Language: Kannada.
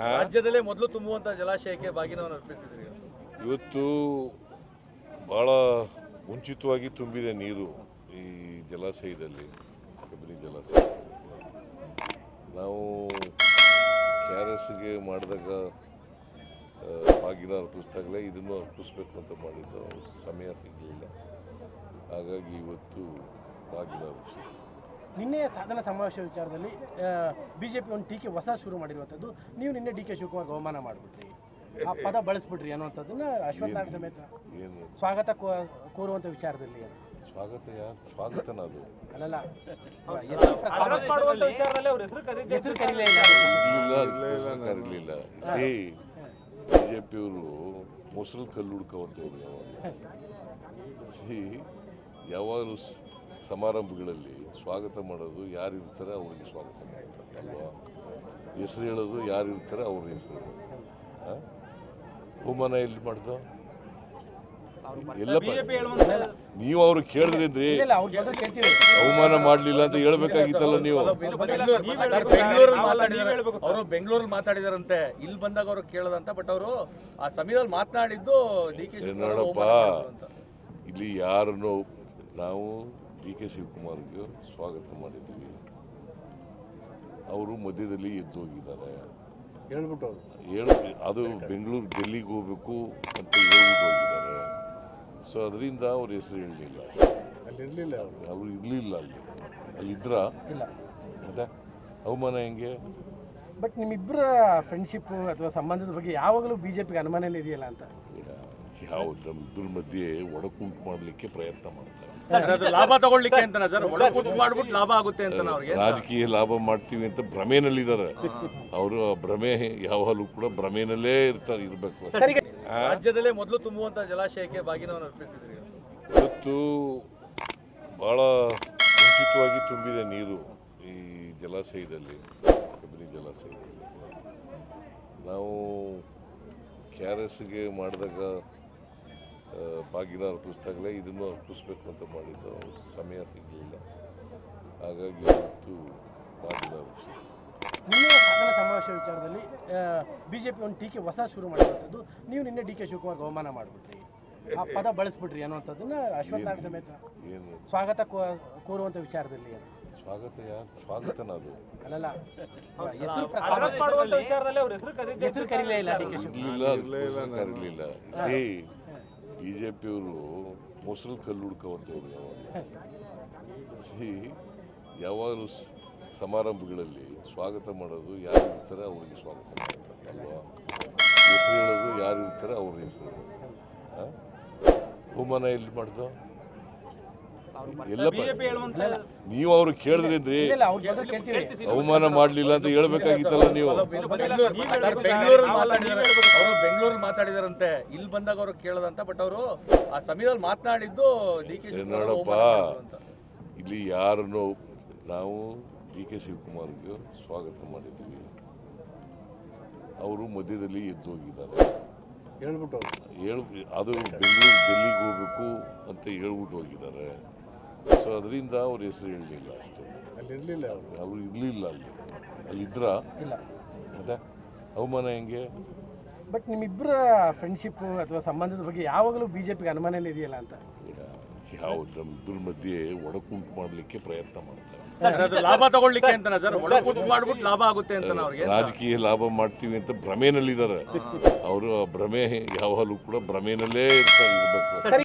ರಾಜ್ಯದಲ್ಲೇ ಮೊದಲು ತುಂಬುವಂತ ಜಲಾಶಯಕ್ಕೆ ಬಾಗಿನವನ್ನು ಅರ್ಪಿಸಿದ್ರಿ. ಇವತ್ತು ಭಾಳ ಮುಂಚಿತವಾಗಿ ತುಂಬಿದೆ ನೀರು ಈ ಜಲಾಶಯದಲ್ಲಿ ಕಬಿನಿ ಜಲಾಶಯ ನಾವು ಕೆ ಆರ್ ಎಸ್ಗೆ ಮಾಡಿದಾಗ ಬಾಗಿನ ಅರ್ಪಿಸಿದಾಗಲೇ ಇದನ್ನು ಅರ್ಪಿಸ್ಬೇಕು ಅಂತ ಮಾಡಿದ್ದು. ಸಮಯ ಸಿಗಲಿಲ್ಲ. ಹಾಗಾಗಿ ಇವತ್ತು ಬಾಗಿನ ಅರ್ಪಿಸಿದ್ವಿ. ನಿನ್ನೆ ಸಾಧನ ಸಮಾವೇಶ ವಿಚಾರದಲ್ಲಿ ಬಿಜೆಪಿ ಒಂದು ಟೀಕೆ ಹೊಸ ಶುರು ಮಾಡಿರುವಂಥದ್ದು. ನೀವು ನಿನ್ನೆ ಡಿ ಕೆ ಶಿವಕುಮಾರ್ ಅವಮಾನ ಮಾಡಿಬಿಟ್ರಿ. ಆ ಪದ ಬಳಸ್ಬಿಟ್ರಿ ಅನ್ನುವಂಥದ್ದನ್ನ ಅಶ್ವಥ್ ನಾರಾಯಣ ಸಮೇತ ಏನು ಸ್ವಾಗತ ಕೋ- ಕೋರುವಂಥ ವಿಚಾರದಲ್ಲಿ ಅಂತ. ಸ್ವಾಗತ ಯಾರು? ಸ್ವಾಗತನ ಅದು. ಅಲ್ಲಲ್ಲ. ಹೆಸರು ಕರೀಲಿಲ್ಲ. ಸಿ ಬಿ ಜೆ ಪಿಯವರು ಮೊಸರು ಕಲ್ಲು ಹುಡ್ಕೋವಂಥವ್ರು ಯಾವಾಗಲೂ ಸ್- ಸಮಾರಂಭಗಳಲ್ಲಿ ಸ್ವಾಗತ ಮಾಡೋದು ಯಾರು ಇರ್ತಾರೆ ಅವ್ರಿಗೆ ಸ್ವಾಗತ ಮಾಡ್ತಾರೆ ಅಲ್ವಾ ಹೆಸರು ಹೇಳೋದು ಯಾರು ಇರ್ತಾರೆ ಅವ್ರ ಹೆಸರು ಹೇಳೋದು ಹೋಮನ ಅವಮಾನ ಎಲ್ಲಿ ಮಾಡ್ದು ಎಲ್ಲಪ್ಪ ನೀವು ಅವ್ರು ಕೇಳಿದ್ರಿ ಅವಮಾನ ಮಾಡಲಿಲ್ಲ ಅಂತ ಹೇಳ್ಬೇಕಾಗಿತ್ತಲ್ಲ ನೀವು ಬೆಂಗಳೂರಲ್ಲಿ ಮಾತಾಡಿದಾರೆ ಅವರು ಬೆಂಗಳೂರಲ್ಲಿ ಮಾತಾಡಿದಾರಂತೆ ಇಲ್ಲಿ ಬಂದಾಗ ಅವರು ಕೇಳದಂತ ಬಟ್ ಅವರು ಆ ಸಮಯದಲ್ಲಿ ಮಾತನಾಡಿದ್ದು ಡಿ ಕೆ ನೋಡಪ್ಪ ಇಲ್ಲಿ ಯಾರನ್ನು ನಾವು ಡಿ ಕೆ ಶಿವಕುಮಾರ್ಗೆ ಸ್ವಾಗತ ಮಾಡಿದ್ದೀವಿ ಅವರು ಮಧ್ಯದಲ್ಲಿ ಎದ್ದು ಹೋಗಿದ್ದಾರೆ ಹೇಳ್ಬಿಟ್ಟು ಹೇಳ ಅದು ಬೆಂಗಳೂರು ಡೆಲ್ಲಿಗೆ ಹೋಗ್ಬೇಕು ಅಂತ ಹೇಳ್ಬಿಟ್ಟು ಹೋಗಿದ್ದಾರೆ. ಸೊ ಅದರಿಂದ ಅವ್ರ ಹೆಸರು ಹೇಳಲಿಲ್ಲ. ಅಲ್ಲಿ ಇರಲಿಲ್ಲ ಅವರು. ಇರಲಿಲ್ಲ ಅಲ್ಲಿ. ಅಲ್ಲಿದ್ರ ಇಲ್ಲ. ಮತ್ತೆ? ಅವಮಾನ ಹೆಂಗೆ? ಬಟ್ ನಿಮ್ಮಿಬ್ಬರ ಫ್ರೆಂಡ್ಶಿಪ್ ಅಥವಾ ಸಂಬಂಧದ ಬಗ್ಗೆ ಯಾವಾಗಲೂ ಬಿಜೆಪಿಗೆ ಅನುಮಾನನೇ ಇದೆಯಲ್ಲ ಅಂತ. ಯಾವ ನಮ್ಮಿಬ್ಬರ ಮಧ್ಯೆ ಒಡಕುಂಟು ಮಾಡಲಿಕ್ಕೆ ಪ್ರಯತ್ನ ಮಾಡ್ತಾರೆ. ಅದು ಲಾಭ ತಗೊಳ್ಳಿಕ್ಕೆ ಅಂತ ಸರ್? ಮಾಡ್ಬಿಟ್ಟು ಲಾಭ ಆಗುತ್ತೆ ಅಂತ ಅವ್ರಿಗೆ ರಾಜಕೀಯ ಲಾಭ ಮಾಡ್ತೀವಿ ಅಂತ ಭ್ರಮೆನಲ್ಲಿದ್ದಾರೆ. ಅವರು ಆ ಭ್ರಮೆ ಯಾವಾಗಲೂ ಕೂಡ ಭ್ರಮೆನಲ್ಲೇ ಇರ್ತಾರೆ ಇರಬೇಕು. ಸರಿ ರಾಜ್ಯದಲ್ಲೇ ಮೊದಲು ತುಂಬುವಂತ ಜಲಾಶಯಕ್ಕೆ ಬಾಗಿನವನ್ನು ಅರ್ಪಿಸಿದ್ರಿ. ಇವತ್ತು ಭಾಳ ಮುಂಚಿತವಾಗಿ ತುಂಬಿದೆ ನೀರು ಈ ಜಲಾಶಯದಲ್ಲಿ ಕಬಿನಿ ಜಲಾಶಯದಲ್ಲಿ. ನಾವು ಕೆ ಆರ್ ಎಸ್ಗೆ ಮಾಡಿದಾಗ ಬಾಗಿನ ಅರ್ಪಿಸಿದಾಗಲೇ ಇದನ್ನು ಅರ್ಪಿಸ್ಬೇಕು ಅಂತ ಮಾಡಿದ್ದು. ಅವತ್ತು ಸಮಯ ಸಿಗಲಿಲ್ಲ. ಹಾಗಾಗಿ ಇವತ್ತು ಬಾಗಿನ ಅರ್ಪಿಸಿದೆ ನಿನ್ನೆ ಸದನ ಸಮಾವೇಶ ವಿಚಾರದಲ್ಲಿ ಬಿಜೆಪಿ ಒಂದು ಟೀಕೆ ಹೊಸ ಶುರು ಮಾಡಿರುವಂಥದ್ದು. ನೀವು ನಿನ್ನೆ ಡಿ ಕೆ ಶಿವಕುಮಾರ್ ಅವಮಾನ ಮಾಡಿಬಿಟ್ರಿ. ಆ ಪದ ಬಳಸ್ಬಿಟ್ರಿ ಅನ್ನುವಂಥದ್ದನ್ನ ಅಶ್ವತ್ಥ ನಾರಾಯಣ ಸಮೇತ ಏನು? ಸ್ವಾಗತ ಕೋ- ಕೋರುವಂಥ ವಿಚಾರದಲ್ಲಿ ಅಂತ. ಸ್ವಾಗತ ಯಾರು? ಸ್ವಾಗತನ ಅದು. ಅಲ್ಲಲ್ಲ ಹೆಸರು ಹೆಸರು ಕರೀಲೇ ಇಲ್ಲ ಡಿ ಕೆ ಶಿವಕುಮಾರ್. ಇರಲಿಲ್ಲ ಕರೀಲಿಲ್ಲ. ಬಿ ಜೆ ಪಿಯವರು ಮೊಸರು ಕಲ್ಲು ಹುಡ್ಕೋವಂಥವ್ರು ಯಾವಾಗಲೂ. ಸಿ, ಯಾವಾಗಲೂ ಸಮಾರಂಭಗಳಲ್ಲಿ ಸ್ವಾಗತ ಮಾಡೋದು ಯಾರು ಇರ್ತಾರೆ ಅವ್ರಿಗೆ ಸ್ವಾಗತ ಮಾಡ್ತಾರೆ, ಅಲ್ವಾ? ಹೆಸರು ಹೇಳೋದು ಯಾರು ಇರ್ತಾರೆ ಅವ್ರ ಹೆಸರು. ಆ? ಅವಮಾನ ಎಲ್ಲಿ ಮಾಡ್ದು? ನೀವು ಅವ್ರು ಕೇಳಿದ್ರಿ ಅವಮಾನ ಮಾಡಲಿಲ್ಲ ಅಂತ ಹೇಳ್ಬೇಕಾಗಿತ್ತಲ್ಲ ನೀವು? ಬೆಂಗಳೂರಲ್ಲಿ ಮಾತಾಡಿದಾರೆ. ಅವರು ಬೆಂಗಳೂರಲ್ಲಿ ಮಾತಾಡಿದಾರಂತೆ. ಇಲ್ಲಿ ಬಂದಾಗ ಅವರು ಕೇಳದಂತ ಬಟ್ ಅವರು ಆ ಸಮಯದಲ್ಲಿ ಮಾತನಾಡಿದ್ದು ಡಿ ಕೆ ನೋಡಪ್ಪ ಇಲ್ಲಿ ಯಾರನ್ನು ನಾವು ಡಿ ಕೆ ಶಿವಕುಮಾರ್ಗೆ ಸ್ವಾಗತ ಮಾಡಿದ್ದೀವಿ. ಅವರು ಮಧ್ಯದಲ್ಲಿ ಎದ್ದು ಹೋಗಿದ್ದಾರೆ ಹೇಳ್ಬಿಟ್ಟು ಹೇಳು ಅದು ಬೆಂಗಳೂರು ಡೆಲ್ಲಿಗೆ ಹೋಗಬೇಕು ಅಂತ ಹೇಳ್ಬಿಟ್ಟು ಹೋಗಿದ್ದಾರೆ. ಸೊ ಅದರಿಂದ ಅವ್ರ ಹೆಸರು ಹೇಳಲಿಲ್ಲ ಅಷ್ಟೇ. ಅಲ್ಲಿ ಇರಲಿಲ್ಲ ಅವರು ಇರಲಿಲ್ಲ ಅಲ್ಲಿ. ಅಲ್ಲಿದ್ರ? ಇಲ್ಲ. ಮತ್ತೆ? ಅವಮಾನ ಹೆಂಗೆ? ಬಟ್ ನಿಮ್ಮಿಬ್ಬರ ಫ್ರೆಂಡ್ಶಿಪ್ ಅಥವಾ ಸಂಬಂಧದ ಬಗ್ಗೆ ಯಾವಾಗಲೂ ಬಿಜೆಪಿಗೆ ಅನುಮಾನನೇ ಇದೆಯಲ್ಲ ಅಂತ? ಯಾವ ನಮ್ಮಿಬ್ಬರ ಮಧ್ಯೆ ಒಡಕುಂಟು ಮಾಡಲಿಕ್ಕೆ ಪ್ರಯತ್ನ ಮಾಡ್ತಾರೆ. ಅದು ಲಾಭ ತಗೊಳ್ಳಿಕ್ಕೆ ಅಂತ ಸರ್? ಮಾಡ್ಬಿಟ್ಟು ಲಾಭ ಆಗುತ್ತೆ ಅಂತ ಅವ್ರಿಗೆ? ರಾಜಕೀಯ ಲಾಭ ಮಾಡ್ತೀವಿ ಅಂತ ಭ್ರಮೆನಲ್ಲಿದ್ದಾರೆ. ಅವರು ಆ ಭ್ರಮೆ ಯಾವಾಗಲೂ ಕೂಡ ಭ್ರಮೆನಲ್ಲೇ ಇರ್ತಾರೆ ಇರಬೇಕು.